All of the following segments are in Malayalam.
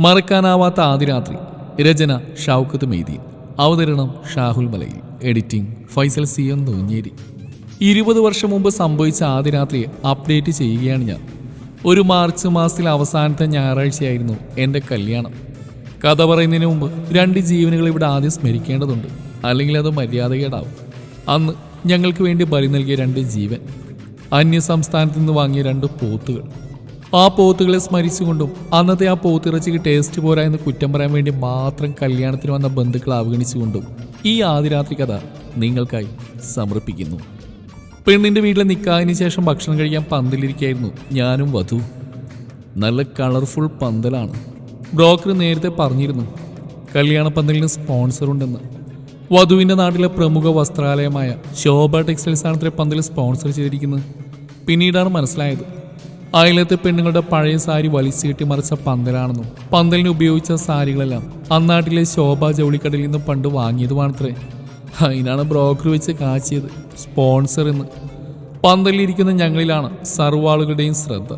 മറക്കാനാവാത്ത ആദ്യ രാത്രി. രചന ഷൗക്കത്ത് മെയ്തീൻ അവതരണം Shahul Malayil. Editing Faisal C M Noonjeri. ഇരുപത് വർഷം മുമ്പ് സംഭവിച്ച ആദ്യ രാത്രി അപ്ഡേറ്റ് ചെയ്യുകയാണ് ഞാൻ. ഒരു മാർച്ച് മാസത്തിൽ അവസാനത്തെ ഞായറാഴ്ചയായിരുന്നു എന്റെ കല്യാണം. കഥ പറയുന്നതിന് മുമ്പ് രണ്ട് ജീവനുകൾ ഇവിടെ ആദ്യം സ്മരിക്കേണ്ടതുണ്ട്. അല്ലെങ്കിൽ അത് മര്യാദകേടാവും. അന്ന് ഞങ്ങൾക്ക് വേണ്ടി ബലി നൽകിയ രണ്ട് ജീവൻ. അന്യ സംസ്ഥാനത്ത് നിന്ന് വാങ്ങിയ രണ്ട് പോത്തുകൾ. ആ പോത്തുകളെ സ്മരിച്ചുകൊണ്ടും അന്നത്തെ ആ പോത്തിറച്ചിക്ക് ടേസ്റ്റ് പോരാ എന്ന് കുറ്റം പറയാൻ വേണ്ടി മാത്രം കല്യാണത്തിന് വന്ന ബന്ധുക്കൾ അവഗണിച്ചുകൊണ്ടും ഈ ആദിരാത്രി കഥ നിങ്ങൾക്കായി സമർപ്പിക്കുന്നു. പെണ്ണിന്റെ വീട്ടിലെ നിൽക്കാതിന് ശേഷം ഭക്ഷണം കഴിക്കാൻ പന്തലിരിക്കായിരുന്നു ഞാനും വധു. നല്ല കളർഫുൾ പന്തലാണ്. ബ്രോക്കർ നേരത്തെ പറഞ്ഞിരുന്നു കല്യാണ പന്തലിന് സ്പോൺസർ ഉണ്ടെന്ന്. വധുവിന്റെ നാട്ടിലെ പ്രമുഖ വസ്ത്രാലയമായ ശോഭ ആണ് ഇത്ര പന്തൽ സ്പോൺസർ ചെയ്തിരിക്കുന്നത്. പിന്നീടാണ് മനസ്സിലായത് അയലത്തെ പെണ്ണുങ്ങളുടെ പഴയ സാരി വലിച്ചു കെട്ടി മറിച്ച പന്തലാണെന്നും പന്തലിന് ഉപയോഗിച്ച സാരികളെല്ലാം അന്നാട്ടിലെ ശോഭ ജൗളിക്കടയിൽ നിന്ന് പണ്ട് വാങ്ങിയതുമാണത്രേ. അതിനാണ് ബ്രോക്കർ വെച്ച് കാച്ചിയത്. സ്പോൺസർ എന്ന്. പന്തലിലിരിക്കുന്ന ഞങ്ങളിലാണ് സർവാളുകളുടെയും ശ്രദ്ധ.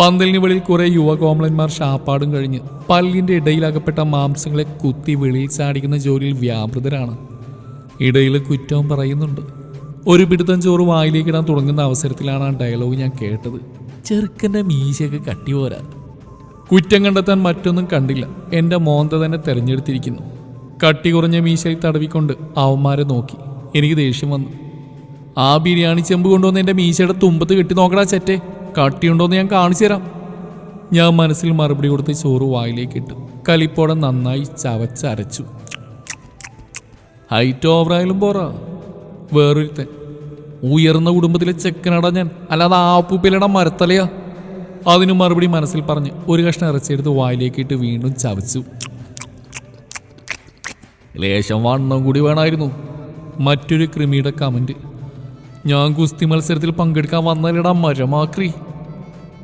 പന്തലിന് വെളിയിൽ കുറെ യുവകോമളന്മാർ ഷാപ്പാടും കഴിഞ്ഞ് പല്ലിന്റെ ഇടയിലകപ്പെട്ട മാംസങ്ങളെ കുത്തി വെളിയിൽ ചാടിക്കുന്ന ജോലിയിൽ വ്യാപൃതരാണ്. ഇടയിൽ കുറ്റവും പറയുന്നുണ്ട്. ഒരു പിടുത്തം ചോറ് വായിലേക്കിടാൻ തുടങ്ങുന്ന അവസരത്തിലാണ് ആ ഡയലോഗ് ഞാൻ കേട്ടത്. ചെറുക്കന്റെ മീശയൊക്കെ കട്ടി പോരാ. കുറ്റം കണ്ടെത്താൻ മറ്റൊന്നും കണ്ടില്ല. എന്റെ മോന്ത തന്നെ തെരഞ്ഞെടുത്തിരിക്കുന്നു. കട്ടി കുറഞ്ഞ മീശയിൽ തടവിക്കൊണ്ട് അവന്മാരെ നോക്കി. എനിക്ക് ദേഷ്യം വന്നു. ആ ബിരിയാണി ചെമ്പ് കൊണ്ടുവന്ന് എന്റെ മീശയുടെ തുമ്പത്ത് കെട്ടി നോക്കടാ ചെറ്റെ. കട്ടിയുണ്ടോന്ന് ഞാൻ കാണിച്ചു തരാം. ഞാൻ മനസ്സിൽ മറുപടി കൊടുത്ത് ചോറ് വായിലേക്ക് ഇട്ടു. കലിപ്പോടെ നന്നായി ചവച്ചരച്ചു. ഹൈറ്റ് ഓവറായാലും പോറാ. വേറൊരുത്തൻ. ഉയർന്ന കുടുംബത്തിലെ ചെക്കനടാ ഞാൻ. അല്ലാതെ ആപ്പുപ്പിലടാ മരത്തലയാ. അതിനു മറുപടി മനസ്സിൽ പറഞ്ഞ് ഒരു കഷ്ണം ഇറച്ചിയെടുത്ത് വായിലേക്ക് ഇട്ട് വീണ്ടും ചവച്ചു. ലേശം വണ്ണം കൂടി വേണമായിരുന്നു മറ്റൊരു കൃമിയുടെ കമന്റ്. ഞാൻ ഗുസ്തി മത്സരത്തിൽ പങ്കെടുക്കാൻ വന്നാലിടാ മരമാക്രി.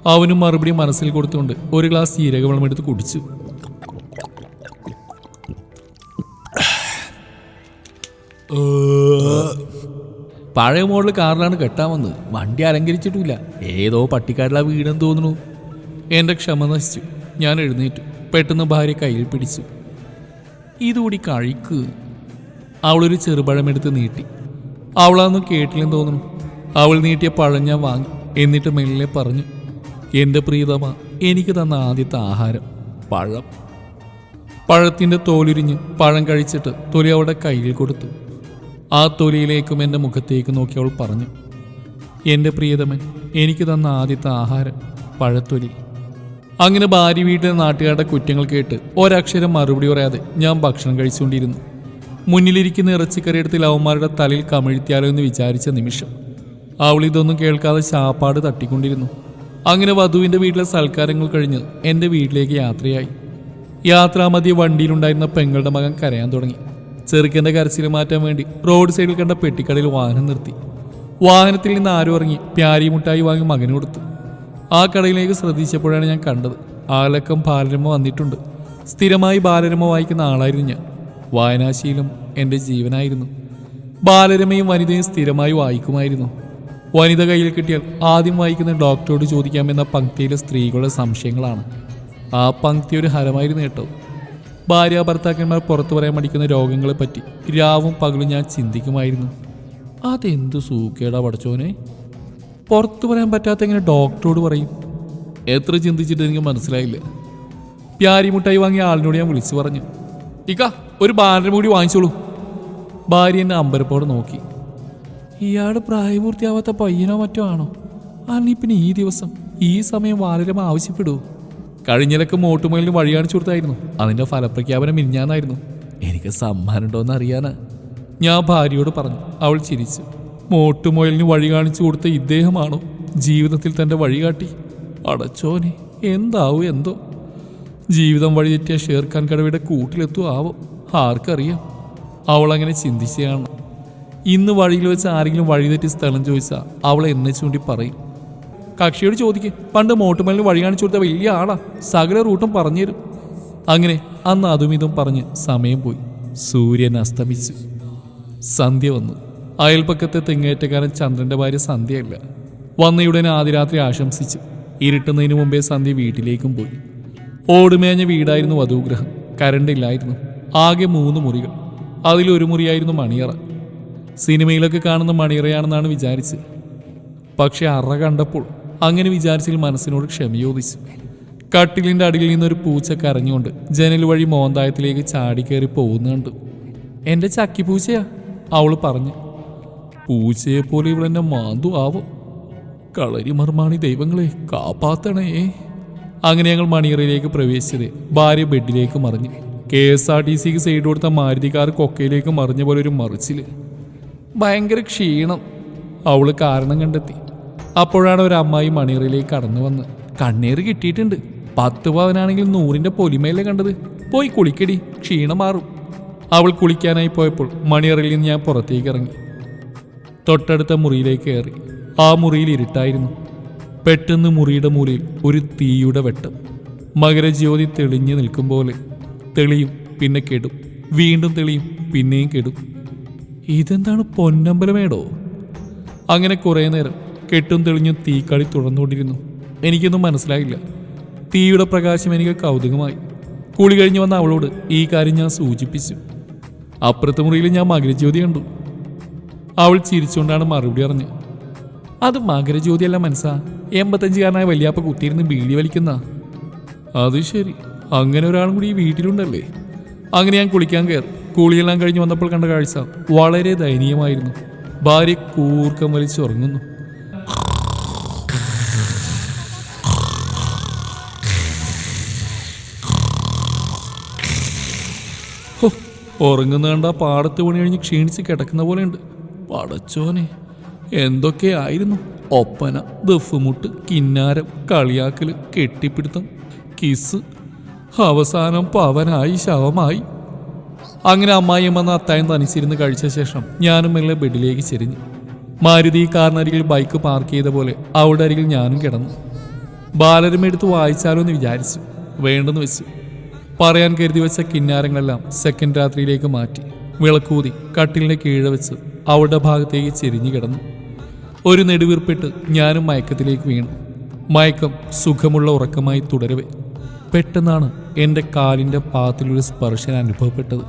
അവനും മറുപടി മനസ്സിൽ കൊടുത്തുകൊണ്ട് ഒരു ഗ്ലാസ് ജീരകവെള്ളം എടുത്ത് കുടിച്ചു. പഴയ മോഡൽ കാറിലാണ് കെട്ടാൻ വന്നത്. വണ്ടി അലങ്കരിച്ചിട്ടില്ല. ഏതോ പട്ടിക്കാരിലാ വീടെന്ന് തോന്നുന്നു. എന്റെ ക്ഷമ നശിച്ചു. ഞാൻ എഴുന്നേറ്റു. പെട്ടെന്ന് ഭാര്യ കയ്യിൽ പിടിച്ചു. ഇതുകൂടി കഴിക്ക് അവളൊരു ചെറുപഴമെടുത്ത് നീട്ടി. അവളാന്ന് കേട്ടില്ലെന്ന് തോന്നുന്നു. അവൾ നീട്ടിയ പഴം ഞാൻ വാങ്ങി. എന്നിട്ട് മെല്ലെ പറഞ്ഞു എന്റെ പ്രീതമ എനിക്ക് തന്ന ആദ്യത്തെ ആഹാരം പഴം. പഴത്തിന്റെ തോലുരിഞ്ഞ് പഴം കഴിച്ചിട്ട് തൊലി അവളുടെ കയ്യിൽ കൊടുത്തു. ആ തൊലിയിലേക്കും എന്റെ മുഖത്തേക്ക് നോക്കി അവൾ പറഞ്ഞു എന്റെ പ്രിയതമൻ എനിക്ക് തന്ന ആദ്യത്തെ ആഹാരം പഴത്തൊലി. അങ്ങനെ ഭാര്യ വീട്ടിലെ നാട്ടുകാരുടെ കുറ്റങ്ങൾ കേട്ട് ഒരക്ഷരം മറുപടി പറയാതെ ഞാൻ ഭക്ഷണം കഴിച്ചുകൊണ്ടിരുന്നു. മുന്നിലിരിക്കുന്ന ഇറച്ചിക്കറിയെടുത്ത് ലവന്മാരുടെ തലയിൽ കമിഴ്ത്തിയാലോ എന്ന് വിചാരിച്ച നിമിഷം അവൾ ഇതൊന്നും കേൾക്കാതെ ശാപ്പാട് തട്ടിക്കൊണ്ടിരുന്നു. അങ്ങനെ വധുവിന്റെ വീട്ടിലെ സൽക്കാരങ്ങൾ കഴിഞ്ഞ് എന്റെ വീട്ടിലേക്ക് യാത്രയായി. യാത്രാമതി വണ്ടിയിലുണ്ടായിരുന്ന പെങ്ങളുടെ മകൻ കരയാൻ തുടങ്ങി. ചെറുക്കന്റെ കരച്ചിൽ മാറ്റാൻ വേണ്ടി റോഡ് സൈഡിൽ കണ്ട പെട്ടിക്കടയിൽ വാഹനം നിർത്തി. വാഹനത്തിൽ നിന്ന് ആരും ഇറങ്ങി പ്യാരി മുട്ടായി വാങ്ങി മകന് കൊടുത്തു. ആ കടയിലേക്ക് ശ്രദ്ധിച്ചപ്പോഴാണ് ഞാൻ കണ്ടത്. ആലക്കം ബാലരമ വന്നിട്ടുണ്ട്. സ്ഥിരമായി ബാലരമ വായിക്കുന്ന ആളായിരുന്നു ഞാൻ. വായനാശീലം എന്റെ ജീവനായിരുന്നു. ബാലരമയും വനിതയും സ്ഥിരമായി വായിക്കുമായിരുന്നു. വനിത കയ്യിൽ കിട്ടിയാൽ ആദ്യം വായിക്കുന്ന ഡോക്ടറോട് ചോദിക്കാമെന്ന പങ്ക്തിയിലെ സ്ത്രീകളുടെ സംശയങ്ങളാണ്. ആ പങ്ക്തി ഒരു ഹരമായിരുന്നു കേട്ടോ. ഭാര്യ ഭർത്താക്കന്മാർ പുറത്തു പറയാൻ മടിക്കുന്ന രോഗങ്ങളെ പറ്റി രാവും പകലും ഞാൻ ചിന്തിക്കുമായിരുന്നു. അതെന്ത് സൂക്കേടാ പഠിച്ചോനെ പുറത്തു പറയാൻ പറ്റാത്ത എങ്ങനെ ഡോക്ടറോട് പറയും. എത്ര ചിന്തിച്ചിട്ട് എനിക്ക് മനസ്സിലായില്ല. പ്യാരി മുട്ടായി വാങ്ങിയ ആളിനോട് ഞാൻ വിളിച്ചു പറഞ്ഞു. ഇക്ക ഒരു ബാനർ കൂടി വാങ്ങിച്ചോളൂ. ഭാര്യ എന്നെ അമ്പരപ്പോടെ നോക്കി. ഇയാൾ പ്രായപൂർത്തിയാവാത്ത പയ്യനോ മറ്റോ ആണോ? അല്ലെങ്കിൽ പിന്നെ ഈ ദിവസം ഈ സമയം വാലരമ ആവശ്യപ്പെടൂ കഴിഞ്ഞിലൊക്കെ മോട്ടുമയിലിന് വഴി കാണിച്ചു കൊടുത്തായിരുന്നു. അതിന്റെ ഫലപ്രഖ്യാപനം മിഞ്ഞാന്നായിരുന്നു എനിക്ക് സമ്മാനം ഉണ്ടോന്ന് അറിയാനാ. ഞാൻ ഭാര്യയോട് പറഞ്ഞു. അവൾ ചിരിച്ചു. മോട്ടുമൊയലിന് വഴി കാണിച്ചു കൊടുത്ത ഇദ്ദേഹമാണോ ജീവിതത്തിൽ തന്റെ വഴികാട്ടി അടച്ചോനെ എന്താവും എന്തോ. ജീവിതം വഴി തെറ്റിയ ഷേർഖാൻ കടവയുടെ കൂട്ടിലെത്തും ആവോ. ആർക്കറിയാം. അവൾ അങ്ങനെ ചിന്തിച്ചതാണ് ഇന്ന് വഴിയിൽ വെച്ച് ആരെങ്കിലും വഴിതെറ്റി സ്ഥലം ചോദിച്ചാൽ അവൾ എന്നെ ചൂണ്ടി പറയും. കക്ഷിയോട് ചോദിക്ക്. പണ്ട് മോട്ടുമലിന് വഴി കാണിച്ചു കൊടുത്ത വലിയ ആളാ. സകല റൂട്ടും പറഞ്ഞുതരും അങ്ങനെ അന്ന് അതും ഇതും പറഞ്ഞ് സമയം പോയി. സൂര്യൻ അസ്തമിച്ചു. സന്ധ്യ വന്നു. അയൽപ്പക്കത്തെ തെങ്ങേറ്റക്കാരൻ ചന്ദ്രന്റെ ഭാര്യ സന്ധ്യയല്ല. വന്നയുടനെ ആദ്യരാത്രി ആശംസിച്ചു. ഇരുട്ടുന്നതിന് മുമ്പേ സന്ധ്യ വീട്ടിലേക്കും പോയി. ഓടുമേഞ്ഞ വീടായിരുന്നു വധുഗ്രഹം. കരണ്ട് ഇല്ലായിരുന്നു. ആകെ മൂന്ന് മുറികൾ. അതിലൊരു മുറിയായിരുന്നു മണിയറ. സിനിമയിലൊക്കെ കാണുന്ന മണിയറയാണെന്നാണ് വിചാരിച്ചത് പക്ഷെ അറ കണ്ടപ്പോൾ അങ്ങനെ വിചാരിച്ചിൽ മനസ്സിനോട് ക്ഷമയോദിച്ചു. കട്ടിലിന്റെ അടിയിൽ നിന്നൊരു പൂച്ച കരഞ്ഞുകൊണ്ട് ജനൽ വഴി മോന്തായത്തിലേക്ക് ചാടിക്കയറി പോകുന്ന എന്റെ എന്റെ ചക്കി പൂച്ചയാ അവൾ പറഞ്ഞു. പൂച്ചയെ പോലെ ഇവളെന്നെ മാന്തു ആവോ? കളരി മർമാണി ദൈവങ്ങളെ കാപ്പാത്തണേ. അങ്ങനെ ഞങ്ങൾ മണിയറയിലേക്ക് പ്രവേശിച്ചത് ഭാര്യ ബെഡിലേക്ക് മറിഞ്ഞു. കെ എസ് ആർ ടി സിക്ക് സൈഡ് കൊടുത്ത മാരുതി കാർ കൊക്കയിലേക്ക് മറിഞ്ഞ പോലെ ഒരു മറിച്ചിൽ. ഭയങ്കര ക്ഷീണം അവൾ കാരണം കണ്ടെത്തി. അപ്പോഴാണ് ഒരു അമ്മായി മണിയറയിലേക്ക് കടന്നു വന്ന്. കണ്ണീർ കിട്ടിയിട്ടുണ്ട്. പത്ത് പവനാണെങ്കിൽ നൂറിന്റെ പൊലിമയിലെ കണ്ടത്? പോയി കുളിക്കടി. ക്ഷീണം മാറും. അവൾ കുളിക്കാനായി പോയപ്പോൾ മണിയറയിൽ നിന്ന് ഞാൻ പുറത്തേക്ക് ഇറങ്ങി. തൊട്ടടുത്ത മുറിയിലേക്ക് കയറി. ആ മുറിയിൽ ഇരുട്ടായിരുന്നു. പെട്ടെന്ന് മുറിയുടെ മൂലയിൽ ഒരു തീയുടെ വെട്ടം. മകരജ്യോതി തെളിഞ്ഞു നിൽക്കും പോലെ. തെളിയും പിന്നെ കെടും. വീണ്ടും തെളിയും പിന്നെയും കെടും. ഇതെന്താണ് പൊന്നമ്പലമേടോ? അങ്ങനെ കുറേ നേരം കെട്ടും തെളിഞ്ഞും തീക്കളി തുടർന്നുകൊണ്ടിരുന്നു എനിക്കൊന്നും മനസ്സിലായില്ല. തീയുടെ പ്രകാശം എനിക്ക് കൗതുകമായി. കുളി കഴിഞ്ഞ് വന്ന അവളോട് ഈ കാര്യം ഞാൻ സൂചിപ്പിച്ചു. അപ്പുറത്തെ മുറിയിൽ ഞാൻ മകരജ്യോതി കണ്ടു. അവൾ ചിരിച്ചുകൊണ്ടാണ് മറുപടി അറിഞ്ഞ് അത് മകരജ്യോതിയല്ല മനസ്സാ. എൺപത്തഞ്ചുകാരനായ വലിയപ്പ കുത്തിയിരുന്ന് ബീഡി വലിക്കുന്ന. അത് ശരി. അങ്ങനെ ഒരാളും കൂടി ഈ വീട്ടിലുണ്ടല്ലേ? അങ്ങനെ ഞാൻ കുളിക്കാൻ കയറി. കുളിയെല്ലാം കഴിഞ്ഞ് വന്നപ്പോൾ കണ്ട കാഴ്ച വളരെ ദയനീയമായിരുന്നു. ഭാര്യ കൂർക്കം വലിച്ചുറങ്ങുന്നു. ഉറങ്ങുന്ന കണ്ട പാടത്ത് പണി കഴിഞ്ഞ് ക്ഷീണിച്ച് കിടക്കുന്ന പോലെയുണ്ട്. പടച്ചോനെ എന്തൊക്കെയായിരുന്നു? ഒപ്പന ദഫുമുട്ട് കിന്നാരം കളിയാക്കൽ കെട്ടിപ്പിടുത്തം കിസ് അവസാനം പവനായി ശവമായി. അങ്ങനെ അമ്മായിയമ്മ എന്ന അത്തായം തനിച്ചിരുന്ന് കഴിച്ച ശേഷം ഞാനും മെല്ലെ ബെഡിലേക്ക് ചെരിഞ്ഞു. മാരുതി കാറിനരികിൽ ബൈക്ക് പാർക്ക് ചെയ്ത പോലെ അവിടെ അരികിൽ ഞാനും കിടന്നു. ബാലരമെടുത്ത് വായിച്ചാലോ എന്ന് വിചാരിച്ചു. വേണ്ടെന്ന് വെച്ചു. പറയാൻ കരുതി വെച്ച കിന്നാരങ്ങളെല്ലാം സെക്കൻഡ് രാത്രിയിലേക്ക് മാറ്റി. വിളക്കൂതി കട്ടിലിനെ കീഴ വെച്ച് അവളുടെ ഭാഗത്തേക്ക് ചെരിഞ്ഞു കിടന്നു. ഒരു നെടുവീർപ്പിട്ട് ഞാനും മയക്കത്തിലേക്ക് വീണു. മയക്കം സുഖമുള്ള ഉറക്കമായി തുടരവേ. പെട്ടെന്നാണ് എന്റെ കാലിന്റെ പാദത്തിലൊരു സ്പർശനം അനുഭവപ്പെട്ടത്.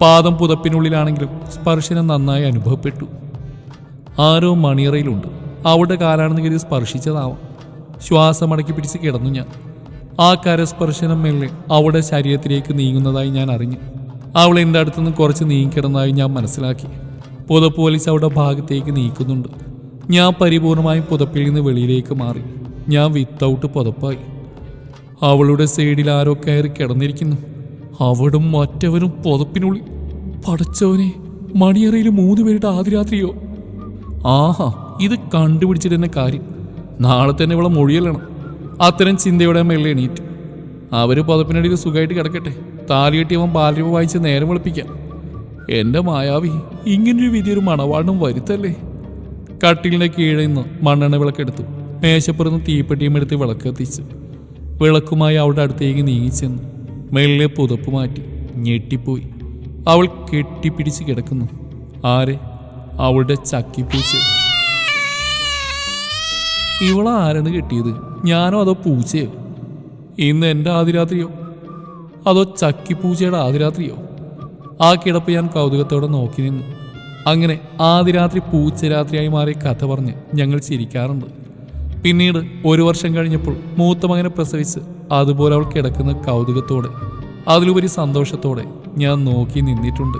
പാദം പുതപ്പിനുള്ളിലാണെങ്കിലും സ്പർശനം നന്നായി അനുഭവപ്പെട്ടു. ആരോ മണിയറയിലുണ്ട്. അവിടെ കാലാണെന്ന് കരുതി സ്പർശിച്ചതാവാം. ശ്വാസമടക്കി പിടിച്ച് കിടന്നു ഞാൻ. ആ കരസ്പർശനം മെല്ലെ അവളുടെ ശരീരത്തിലേക്ക് നീങ്ങുന്നതായി ഞാൻ അറിഞ്ഞു. അവൾ എന്റെ അടുത്തുനിന്ന് കുറച്ച് നീങ്ങിക്കിടന്നതായി ഞാൻ മനസ്സിലാക്കി. പുതപ്പ് പോലീസ് അവളുടെ ഭാഗത്തേക്ക് നീക്കുന്നുണ്ട്. ഞാൻ പരിപൂർണമായും പുതപ്പിൽ നിന്ന് വെളിയിലേക്ക് മാറി. ഞാൻ വിത്തൗട്ട് പുതപ്പായി. അവളുടെ സൈഡിൽ ആരോ കയറി കിടന്നിരിക്കുന്നു. അവടും മറ്റവരും പുതപ്പിനുള്ളിൽ. പടച്ചവനെ മണിയറയിൽ മൂന്ന് പേരുടെ ആദ്യരാത്രിയോ? ആഹാ ഇത് കണ്ടുപിടിച്ചിട്ട് തന്നെ കാര്യം. നാളെ തന്നെ ഇവളെ മൊഴിയല്ലണം. അത്തരം ചിന്തയോടെ മെല്ലെ എണീറ്റു. അവർ പതപ്പിനടിയിൽ സുഖമായിട്ട് കിടക്കട്ടെ. താലി കെട്ടിയവൻ ബാലരൂപ വായിച്ച് നേരം വെളുപ്പിക്കാം എന്റെ മായാവി ഇങ്ങനൊരു വിധി ഒരു മണവാളിനും വരുത്തല്ലേ? കട്ടിലിന്റെ കീഴിൽ നിന്ന് മണ്ണെണ്ണ വിളക്കെടുത്തു മേശപ്പുറത്ത് തീപ്പെട്ടിയും എടുത്ത് വിളക്ക് കത്തിച്ചു. വിളക്കുമായി അവളുടെ അടുത്തേക്ക് നീങ്ങിച്ചെന്നു മെല്ലെ പുതപ്പ് മാറ്റി ഞെട്ടിപ്പോയി. അവൾ കെട്ടിപ്പിടിച്ച് കിടക്കുന്നു. ആരെ? അവളുടെ ചക്കിപ്പൂച്ച ഇവളെ ആരാണ് കെട്ടിയത്? ഞാനോ അതോ പൂച്ചയോ? ഇന്ന് എന്റെ ആദിരാത്രിയോ? അതോ ചക്കി ചക്കിപ്പൂച്ചയുടെ ആദിരാത്രിയോ? ആ കിടപ്പ് ഞാൻ കൗതുകത്തോടെ നോക്കി നിന്നു. അങ്ങനെ ആദിരാത്രി പൂച്ചരാത്രിയായി മാറി കഥ പറഞ്ഞ് ഞങ്ങൾ ചിരിക്കാറുണ്ട്. പിന്നീട് ഒരു വർഷം കഴിഞ്ഞപ്പോൾ മൂത്ത മകനെ പ്രസവിച്ച് അതുപോലെ അവൾ കിടക്കുന്ന കൗതുകത്തോടെ അതിലുപരി സന്തോഷത്തോടെ ഞാൻ നോക്കി നിന്നിട്ടുണ്ട്.